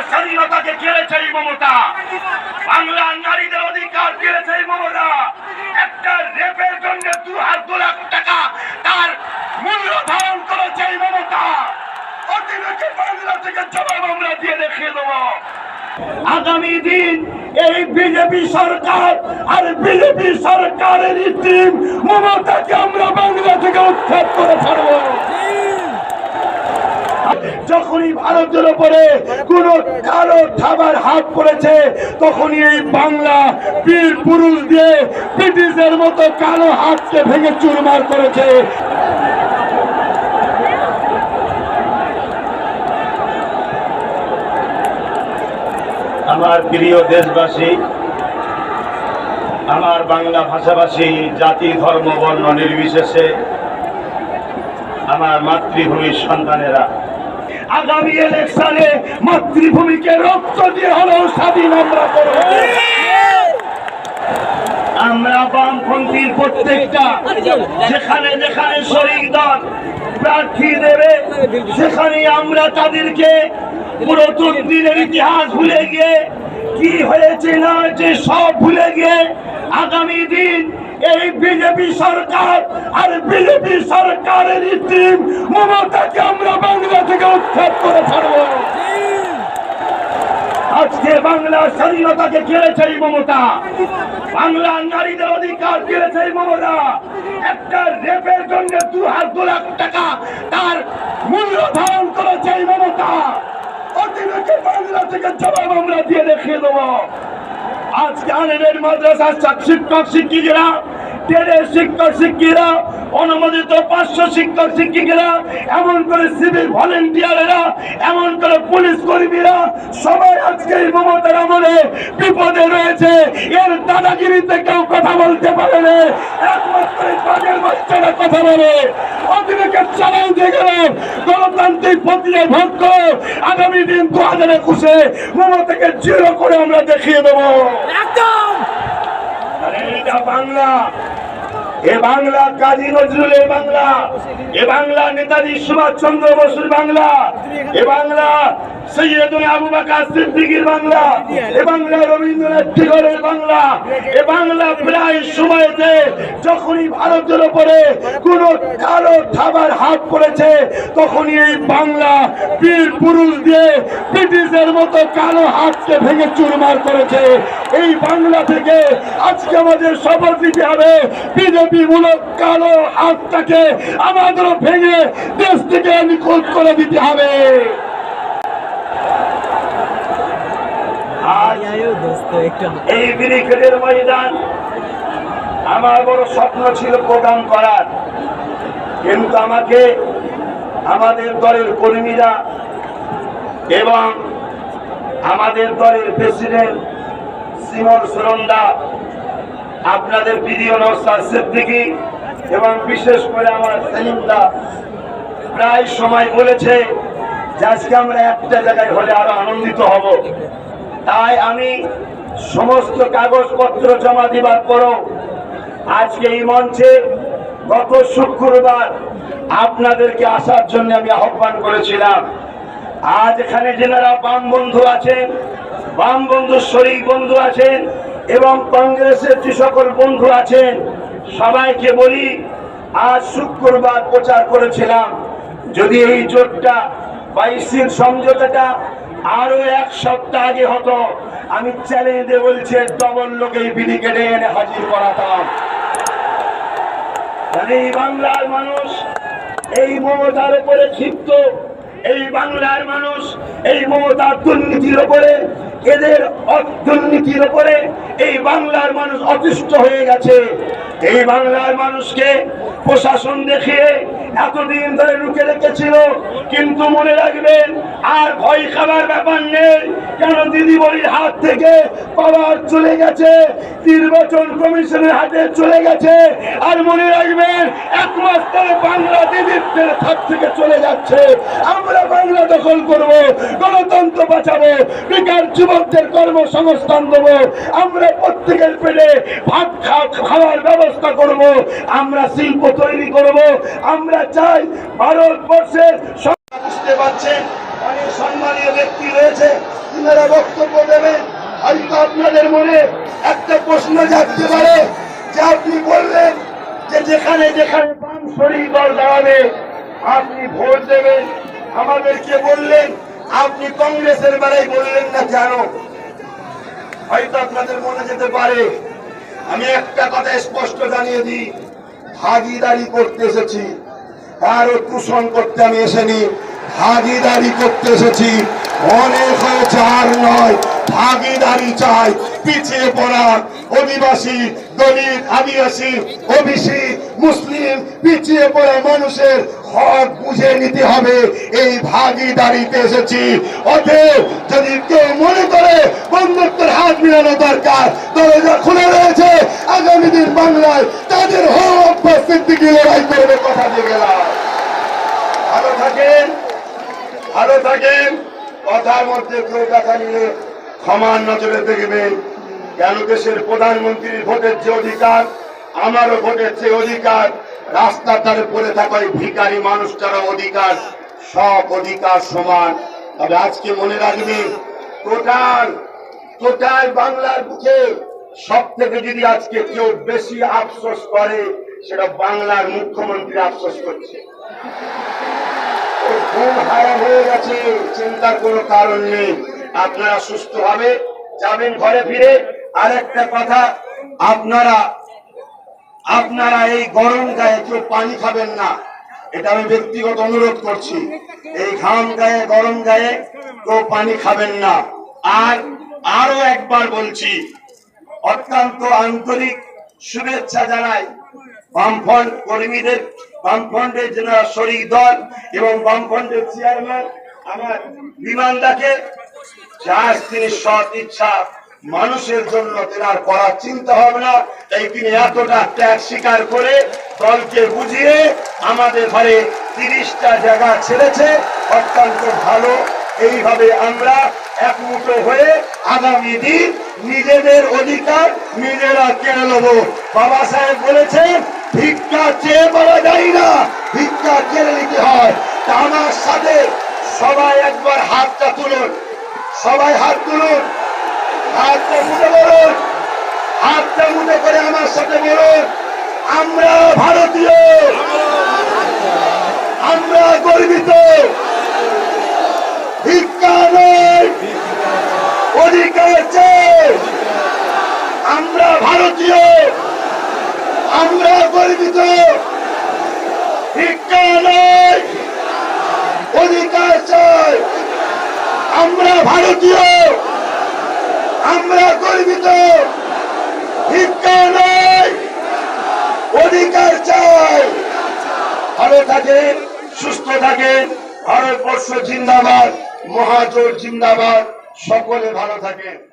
বাংলার স্বাধীনতাকে কেড়েছে এই মমতা। বাংলার নারীদের অধিকার কেড়েছে এই মমতা। একটা রেপের জন্য দু হাজার দু লাখ টাকা তার মূল্য ধারণ করেছে এই মমতা। অতিরিক্ত বাংলা থেকে জবাব আমরা দিয়ে দেখিয়ে দেবো। আগামী দিন এই বিজেপি সরকার আর বিজেপি সরকারের টিম মমতাকে আমরা বাংলা থেকে উৎখাত করে ছাড়বো। যখনই ভারতের উপরে কোন কালো থাবার হাত পড়েছে, তখনই এই বাংলা বীর পুরুষ দিয়ে ব্রিটিশের মতো কালো হাতকে ভেঙে চুরমার করেছে। আমার প্রিয় দেশবাসী, আমার বাংলা ভাষাভাষী, জাতি, ধর্ম, বর্ণ নির্বিশেষে আমার মাতৃভূমির সন্তানেরা আগামী ইলেকশনে মাতৃভূমিকে রক্ত দিয়ে হলেও স্বাধীন আমরা করব। আমরা বামপন্থীর প্রত্যেকটা, যেখানে যেখানে শরিক দল প্রার্থী দেবে সেখানে আমরা তাদেরকে পুরো দিনের ইতিহাস ভুলে গিয়ে, কি হয়েছে না হয়েছে সব ভুলে গিয়ে আগামী দিন এই বিজেপি সরকার আর বিজেপি সরকারের টিম মমতাকে আমরা বাংলা থেকে উৎখাত করে ছাড়বো। আজকে বাংলার স্বাধীনতাকে কেড়েছে এই মমতা। বাংলার নারীদের অধিকার কেড়েছে এই মমতা। একটা রেপের জন্য দু হাজার দু লাখ টাকা তার মূল্য ধারণ করেছে এই মমতা। অতিরিক্ত বাংলা থেকে জবাব আমরা দিয়ে দেখিয়ে দেবো। আজকে আনবের মাদ্রাসার শিক্ষক, শিক্ষিকেরা ট্রেনের শিক্ষক শিক্ষিরা অনুমোদিত পাঁচশো শিক্ষক শিক্ষিকেরা এমন করে সিভিল ভলেন্টিয়ারেরা এমন করে পুলিশ কর্মীরা সবাই আজকে মমতার আমলে বিপদে রয়েছে। এর দাদাগিরিতে কেউ কথা বলতে পারে না। একমাত্র বাচ্চারা কথা বলে। অতিরিক্ত চালাও দিয়ে গেল গণতান্ত্রিক প্রক্রিয়ায় ভোট করো। আগামী দিন দু হাজার একুশে মমতাকে জিরো করে আমরা দেখিয়ে দেবো। একদম। বাংলা। এ বাংলা কাজী নজরুলের বাংলা। এ বাংলা নেতাজি সুভাষ চন্দ্র বসুর বাংলা। এ বাংলা সিদ্দিকীর বাংলা। রবীন্দ্রনাথ বাংলা। এ প্রায় সময়তে যখনই ভারতের হাত পড়েছে, তখনই এই বাংলা বীর পুরুষ দিয়ে ব্রিটিশের মতো কালো হাতকে ভেঙে চুরমার করেছে। এই বাংলা থেকে আজকে আমাদের শপথ নিতে হবে বিজেপি মূলক কালো হাতটাকে আমাদেরও ভেঙে দেশ থেকে নিখোঁজ করে দিতে হবে আজ আয়ো দোস্ত একটু এই ব্রিগেডের ময়দান আমার বড় স্বপ্ন ছিল প্রদান করার। কিন্তু আমাকে আমাদের দলের কর্মীরা এবং আমাদের দলের প্রেসিডেন্ট সিমন সুরন্দা আপনাদের প্রিয় নৌসাদ সিদ্দিকি এবং বিশেষ করে আমার সেলিমদা প্রায় সময় বলেছে যে আজকে আমরা একটা জায়গায় হলে আরও আনন্দিত হব। তাই আমি সমস্ত কাগজপত্র জমা দিবার পরও আজকে এই মঞ্চে গত শুক্রবার আপনাদেরকে আসার জন্য আমি আহ্বান করেছিলাম। আজ এখানে যেনারা বাম বন্ধু আছেন, বাম বন্ধু শরিক বন্ধু আছেন এবং কংগ্রেসের যে সকল বন্ধু আছেন, সবাইকে বলি, আজ শুক্রবার প্রচার করেছিলাম। যদি এই জোটটা বাইশের সমঝোতাটা আরও এক সপ্তাহ আগে হতো। আমি চ্যালেঞ্জ দিয়ে বলছি ডবল লোক এই বিড়ি কেটে এনে হাজির করাতাম। মানে এই বাংলার মানুষ, এই মমতার উপরে ক্ষিপ্ত। এই বাংলার মানুষ, এই মমতার দুর্নীতির উপরে এদের দুর্নীতির উপরে এই বাংলার মানুষ অতিষ্ঠ হয়ে গেছে। এই বাংলার মানুষকে প্রশাসন দেখিয়ে এতদিন ধরে রুখে রেখেছিল, কিন্তু মনে রাখবেন, আর ভয় খাবার ব্যাপার নেই। কেন দিদি বলির হাত থেকে পাওয়ার চলে গেছে, নির্বাচন কমিশনের হাতে চলে গেছে। আর মনে রাখবেন, এক মাস ধরে দিদির হাত থেকে চলে যাচ্ছে। আমরা বাংলা দখল করব, গণতন্ত্র বাঁচাবো, বেকার যুবকদের কর্মসংস্থান দেবো। আমরা প্রত্যেকের পেটে ভাত খাওয়ার ব্যবস্থা করব। আমরা শিল্প তৈরি করব। আমরা চাই ভারতবর্ষের বুঝতে পারছেন অনেক সম্মানীয় ব্যক্তি রয়েছে আপনারা বক্তব্য দেবেন। হয়তো আপনাদের মনে একটা প্রশ্ন জাগতে পারে যে আপনি বললেন যে যেখানে যেখানে বাম শরীর দাঁড়াবে, আপনি ভোট দেবেন। আমাদেরকে বললেন, আপনি কংগ্রেসের বেলায় বললেন না কেন? হয়তো আপনাদের মনে যেতে পারে, আমি একটা কথা স্পষ্ট জানিয়ে দিই, ভাগিদারি করতে এসেছি। কারও দূষণ করতে আমি এসেনি, ভাগিদারি করতে এসেছি। অনেক হয়েছে আর নয়, ভাগিদারি চাই, পিছিয়ে পড়া অধিবাসী দলিত আদিবাসী ওবিসি মুসলিম, পিছিয়ে পড়া মানুষের হক বুঝে নিতে হবে। এই ভাগিদারিতে এসেছি। অতএব যদি কেউ মনে করে বন্ধুত্বের হাত মিলানো দরকার, দরজা খুলে রয়েছে, আগামী দিন বাংলায় তাদের হক বা সিদ্দিকি লড়াই করবে কথা দিয়ে গেলাম। ভালো থাকেন ভালো থাকেন। কথার মধ্যে কেউ কথা নিয়ে ক্ষমার নজরে দেখবেন। কেন দেশের প্রধানমন্ত্রীর ভোটের যে অধিকার, আমারও ভোটের যে অধিকার, রাস্তার ধারে পড়ে থাকা ভিকারি মানুষটারও অধিকার, সব অধিকার সমান। তবে আজকে মনে রাখবেন টোটাল টোটাল বাংলার বুকে সব থেকে যদি আজকে কেউ বেশি আফসোস করে, সেটা বাংলার মুখ্যমন্ত্রী আফসোস করছে। হয়ে চিন্তার কোনো কারণ নেই। আপনারা সুস্থ হবে, যাবেন ঘরে ফিরে। আর একটা কথা, আপনারা আপনারা এই গরম গায়ে কেউ পানি খাবেন না। এটা আমি ব্যক্তিগত অনুরোধ করছি। এই ঘাম গায়ে, গরম গায়ে কেউ পানি খাবেন না। আর আরও একবার বলছি, অত্যন্ত আন্তরিক শুভেচ্ছা জানাই বামফ্রন্ট কর্মীদের, বামফ্রন্টের যারা শরিক দল এবং বামফ্রন্টের চেয়ারম্যান আমার বিমানটাকে যার তিনি সৎ ইচ্ছা মানুষের জন্য তেনার করার চিন্তা হবে না তাই তিনি এতটা ত্যাগ স্বীকার করে দলকে বুঝিয়ে আমাদের ঘরে তিরিশটা জায়গা ছেড়েছে। অত্যন্ত ভালো। এইভাবে আমরা একমুঠো হয়ে আগামী দিন নিজেদের অধিকার নিজেরা কেড়ে নেব। বাবা সাহেব বলেছেন, ভিক্ষা চেয়ে পাওয়া যায় না, ভিক্ষা কেড়ে নিতে হয়। তা আমার সাথে সবাই একবার হাতটা তুলুন, সবাই হাত তুলুন। হাতটা করে আমার সাথে আমরা ভারতীয়, আমরা গর্বিত। আমরা ভারতীয়, আমরা গর্বিত। অধিকার চাই আমরা ভারতীয়। আমরা গর্বিত। ভিক্ষা অধিকার চাই। ভালো থাকেন, সুস্থ থাকেন। ভারতবর্ষ জিন্দাবাদ মহাজোট জিন্দাবাদ। সকলে ভালো থাকেন।